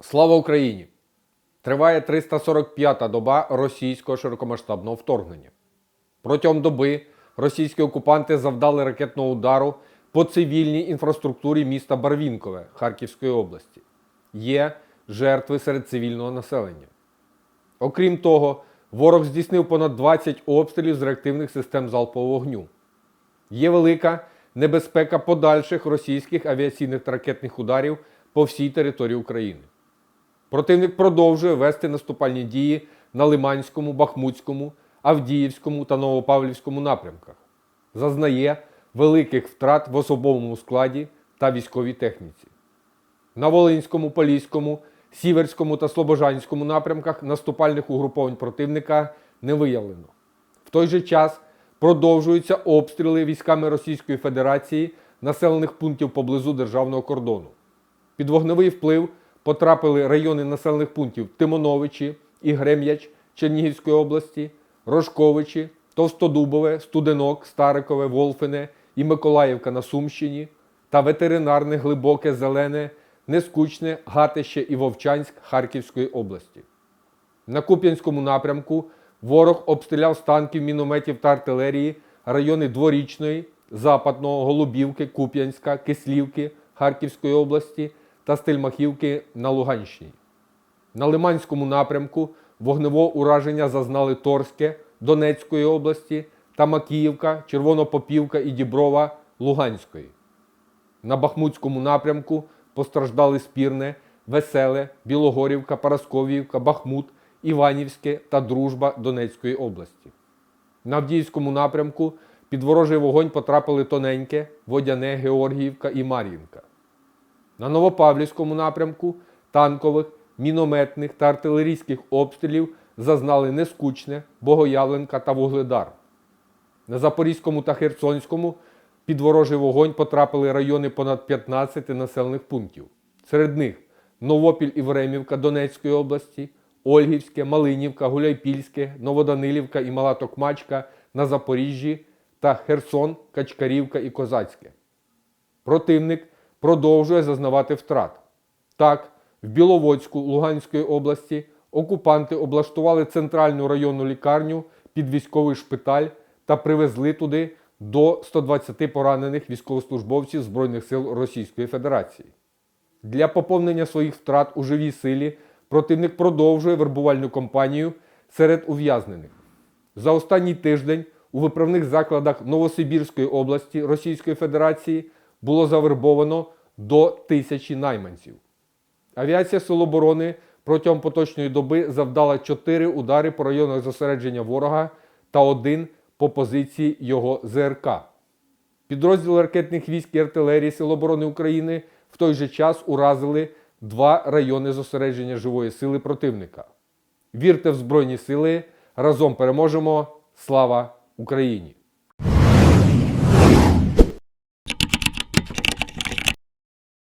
Слава Україні! Триває 345-та доба російського широкомасштабного вторгнення. Протягом доби російські окупанти завдали ракетного удару по цивільній інфраструктурі міста Барвінкове Харківської області. Є жертви серед цивільного населення. Окрім того, ворог здійснив понад 20 обстрілів з реактивних систем залпового вогню. Є велика небезпека подальших російських авіаційних та ракетних ударів по всій території України. Противник продовжує вести наступальні дії на Лиманському, Бахмутському, Авдіївському та Новопавлівському напрямках. Зазнає великих втрат в особовому складі та військовій техніці. На Волинському, Поліському, Сіверському та Слобожанському напрямках наступальних угруповань противника не виявлено. В той же час продовжуються обстріли військами Російської Федерації населених пунктів поблизу державного кордону. Під вогневий вплив потрапили райони населених пунктів Тимоновичі і Грем'яч Чернігівської області, Рожковичі, Товстодубове, Студенок, Старикове, Волфине і Миколаївка на Сумщині та ветеринарне глибоке зелене, нескучне Гатище і Вовчанськ Харківської області. На Куп'янському напрямку ворог обстріляв з танків, мінометів та артилерії райони Дворічної, Западного, Голубівки, Куп'янська, Кислівки Харківської області та Стельмахівки на Луганщині. На Лиманському напрямку вогневого ураження зазнали Торське Донецької області та Макіївка, Червонопопівка і Діброва Луганської. На Бахмутському напрямку постраждали Спірне, Веселе, Білогорівка, Парасковіївка, Бахмут, Іванівське та Дружба Донецької області. На Авдіївському напрямку під ворожий вогонь потрапили Тоненьке, Водяне, Георгіївка і Мар'їнка. На Новопавлівському напрямку танкових, мінометних та артилерійських обстрілів зазнали Нескучне, Богоявленка та Вугледар. На Запорізькому та Херсонському під ворожий вогонь потрапили райони понад 15 населених пунктів. Серед них Новопіль і Времівка Донецької області, Ольгівське, Малинівка, Гуляйпільське, Новоданилівка і Мала Токмачка на Запоріжжі та Херсон, Качкарівка і Козацьке. Противник продовжує зазнавати втрат. Так, в Біловодську Луганської області окупанти облаштували центральну районну лікарню під військовий шпиталь та привезли туди до 120 поранених військовослужбовців Збройних сил Російської Федерації. Для поповнення своїх втрат у живій силі противник продовжує вербувальну кампанію серед ув'язнених. За останній тиждень у виправних закладах Новосибірської області Російської Федерації було завербовано до тисячі найманців. Авіація Сил оборони протягом поточної доби завдала 4 удари по районах зосередження ворога та один по позиції його ЗРК. Підрозділи ракетних військ і артилерії Сил оборони України в той же час уразили два райони зосередження живої сили противника. Вірте в Збройні сили, разом переможемо! Слава Україні!